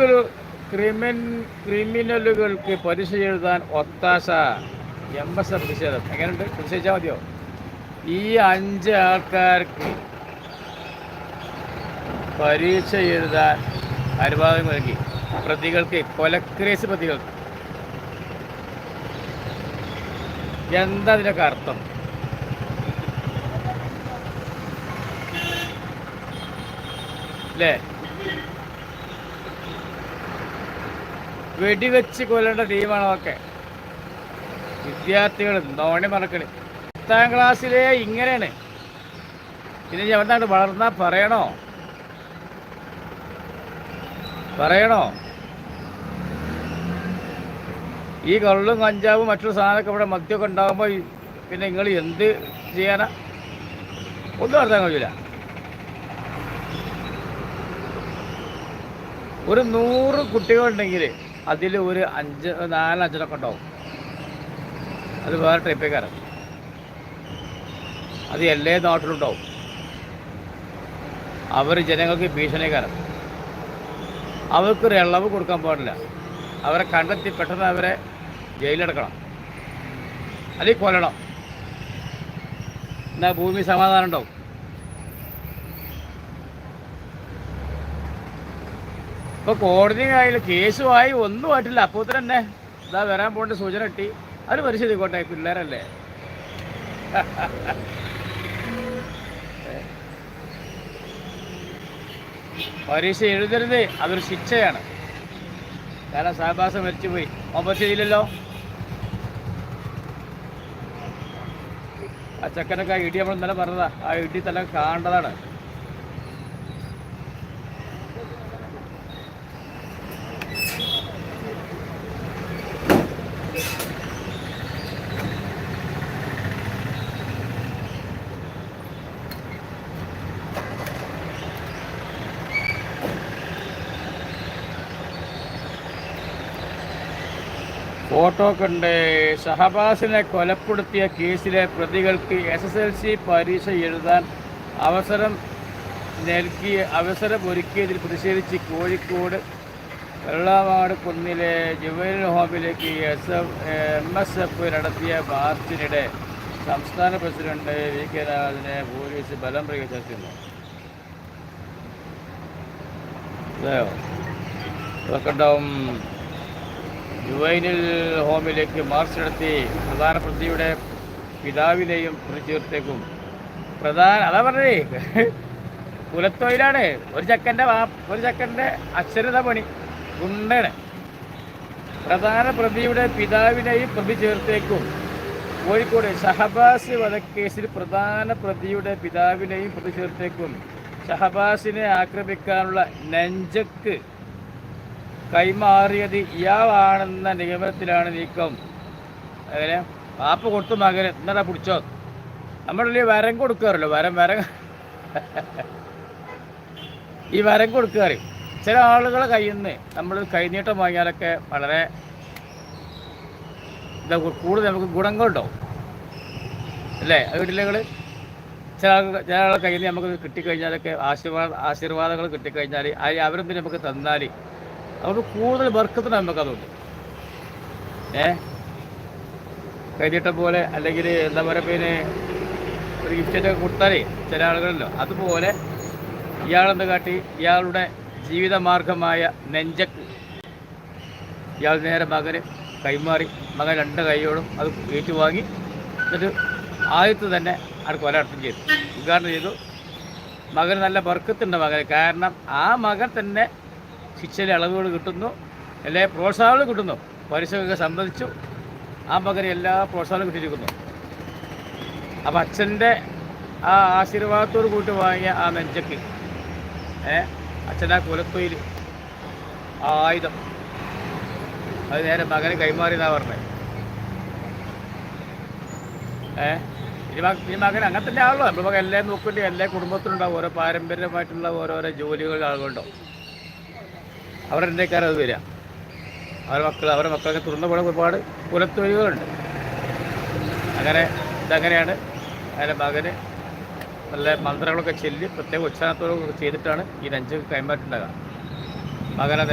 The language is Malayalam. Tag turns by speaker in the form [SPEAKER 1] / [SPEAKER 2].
[SPEAKER 1] ക്രിമിനലുകൾ ക്രിമിൻ ക്രിമിനലുകൾക്ക് പലിശ എഴുതാൻ ഒത്താശ എം എസ് എഫ് പ്രതിഷേധം എങ്ങനെയുണ്ട്? പ്രതിഷേധിച്ചാൽ മതിയോ? ഈ അഞ്ച് ആൾക്കാർക്ക് പരീക്ഷ എഴുതാൻ അനുവാദം നൽകി. പ്രതികൾക്ക് കൊലക്രേസ് പ്രതികൾക്ക്. എന്താ അതിനൊക്കെ അർത്ഥം? അല്ലേ വെടിവെച്ച് കൊല്ലേണ്ട ടീമാണ് ഒക്കെ വിദ്യാർത്ഥികൾ നോണി മറക്കണി പത്താം ക്ലാസ്സിലെ ഇങ്ങനെയാണ്. ഇനി ഞാൻ വളർന്നാൽ വളർന്നാ പറയണോ? പറയണോ? ഈ കള്ളും കഞ്ചാവും മറ്റൊരു സാധനമൊക്കെ ഇവിടെ മദ്യമൊക്കെ ഉണ്ടാകുമ്പോൾ പിന്നെ നിങ്ങൾ എന്ത് ചെയ്യാനാ? ഒന്നും അർത്ഥം കഴിയില്ല ഒരു നൂറ് കുട്ടികളുണ്ടെങ്കിൽ അതിൽ ഒരു അഞ്ച് നാലഞ്ചിനൊക്കെ ഉണ്ടാവും. അത് വേറെ ടൈപ്പേക്കാരൻ അത് എല്ലാ നാട്ടിലുണ്ടാവും അവർ ജനങ്ങൾക്ക് ഭീഷണിക്കാരൻ അവർക്കൊരു ഇളവ് കൊടുക്കാൻ പാടില്ല. അവരെ കണ്ടെത്തി പെട്ടെന്ന് അവരെ ജയിലെടുക്കണം അല്ലെങ്കിൽ കൊല്ലണം. എന്നാൽ ഭൂമി സമാധാനം ഉണ്ടാവും. ഇപ്പൊ കോടതി ആയാലും കേസുമായി ഒന്നും ആയിട്ടില്ല. അപ്പോൾ തന്നെ ഇതാ വരാൻ പോകേണ്ട സൂചന കിട്ടി. അത് പരിശോധിക്കോട്ടെ പിള്ളേരല്ലേ? പരീക്ഷ എഴുതരുത് അതൊരു ശിക്ഷയാണ്. കാരണം സാഹബാസം മരിച്ചുപോയി. ഒപ്പം ചെയ്തില്ലല്ലോ? ആ ചക്കനൊക്കെ ആ ഇടി നമ്മൾ ഇന്നലെ പറഞ്ഞതാ. ആ ഇടി തന്നെ കാണേണ്ടതാണ്. ഫോട്ടോ കണ്ട് ഷഹബാസിനെ കൊലപ്പെടുത്തിയ കേസിലെ പ്രതികൾക്ക് എസ് എസ് എൽ സി പരീക്ഷ എഴുതാൻ അവസരം നൽകിയ അവസരം ഒരുക്കിയതിൽ പ്രതിഷേധിച്ച് കോഴിക്കോട് വെള്ളവാട് കുന്നിലെ juvenile ഹോമിലേക്ക് S F M S F നടത്തിയ മാർച്ചിനിടെ സംസ്ഥാന പ്രസിഡന്റ് വി കെ രാജനെ പോലീസ് ബലം പ്രയോഗിച്ചിരുന്നു അതെയോ? അതൊക്കെ ഉണ്ടാവും. ജുവൈനിൽ ഹോമിലേക്ക് മാർച്ച് നടത്തി പ്രധാന പ്രതിയുടെ പിതാവിനെയും പ്രതിചേർത്തേക്കും. പ്രധാന അതാ പറഞ്ഞേ കുലത്തൊഴിലാണ്. ഒരു ചക്കന്റെ ഒരു ചക്കന്റെ അക്ഷരത പണി. ഗുണ്ടന്. പ്രധാന പ്രതിയുടെ പിതാവിനെയും പ്രതി ചേർത്തേക്കും കോഴിക്കോട് ഷഹബാസ് വധക്കേസിൽ പ്രധാന പ്രതിയുടെ പിതാവിനെയും പ്രതി ചേർത്തേക്കും ഷഹബാസിനെ ആക്രമിക്കാനുള്ള നെഞ്ചക്ക് കൈമാറിയത് ഇയാളാണെന്ന നിഗമനത്തിലാണ് നീക്കം. അങ്ങനെ പാപ്പ കൊടുത്തു മകൻ എന്നാ പിടിച്ചോ? നമ്മളല്ലേ വരം കൊടുക്കാറല്ലോ? വരം വരം. ഈ വരം കൊടുക്കാറ്. ചില ആളുകളെ കയ്യിൽ നിന്ന് നമ്മൾ കൈനീട്ടം വാങ്ങിയാലൊക്കെ വളരെ എന്താ കൂടുതൽ നമുക്ക് ഗുണങ്ങളുണ്ടാവും. അല്ലേ? വീട്ടിലുകൾ ചില ചില ആളുടെ കയ്യിൽ നിന്ന് നമുക്ക് കിട്ടിക്കഴിഞ്ഞാലൊക്കെ ആശീർവാദ ആശീർവാദങ്ങൾ കിട്ടിക്കഴിഞ്ഞാൽ അവർ നമുക്ക് തന്നാൽ അതുകൊണ്ട് കൂടുതൽ ബർക്കത്തിന് നമുക്ക് അതുണ്ട് ഏ? കരിയിട്ട പോലെ അല്ലെങ്കിൽ എന്താ പറയുക പിന്നെ ഒരു ഗിഫ്റ്റൊക്കെ കൊടുത്താലേ ചില ആളുകളല്ലോ അതുപോലെ ഇയാളെന്ത് കാട്ടി? ഇയാളുടെ ജീവിതമാർഗമായ നെഞ്ചക്ക് ഇയാൾ നേരെ മകന് കൈമാറി. മകൻ രണ്ട് കൈയോടും അത് ഏറ്റുവാങ്ങി. എന്നിട്ട് ആദ്യത്ത് തന്നെ അവിടെ കൊല നടത്തുകയും ചെയ്തു. ഉദ്ഘാടനം ചെയ്തു. മകന് നല്ല ബർക്കത്തുണ്ട് മകന്. കാരണം ആ മകൻ തന്നെ ശിക്ഷയിലെ അളവുകൾ കിട്ടുന്നു എല്ലാ പ്രോത്സാഹനങ്ങളും കിട്ടുന്നു. പരിശോധനയൊക്കെ സംബന്ധിച്ചു ആ മകന് എല്ലാ പ്രോത്സാഹനവും കിട്ടിയിരിക്കുന്നു. അപ്പം അച്ഛന്റെ ആ ആശീർവാദത്തോട് കൂട്ടി വാങ്ങിയ ആ നെഞ്ചക്ക് ഏ അച്ഛന്റെ ആ കുലത്തൊയിൽ ആ ആയുധം. അത് നേരെ മകന് കൈമാറിയെന്നാണ് പറഞ്ഞത് ഏ ഇനി ഈ മകൻ അങ്ങനെ തന്നെ ആണല്ലോ. നമ്മൾ എല്ലാം നോക്കേണ്ടി എല്ലാ കുടുംബത്തിലുണ്ടാവും. ഓരോ പാരമ്പര്യമായിട്ടുള്ള ഓരോരോ ജോലികൾ അവരുടെ അത് വരിക. അവരുടെ മക്കൾ അവരുടെ മക്കളൊക്കെ തുറന്ന പോലെ ഒരുപാട് പുലത്തൊഴിവുകളുണ്ട് അങ്ങനെ ഇതങ്ങനെയാണ് അതിന്റെ മകന് നല്ല മന്ത്രങ്ങളൊക്കെ ചൊല്ലി പ്രത്യേക ഉച്ചാരണത്തോടെ ചെയ്തിട്ടാണ് ഈ നെഞ്ച് കൈമാറ്റുണ്ടാകുക മകനെ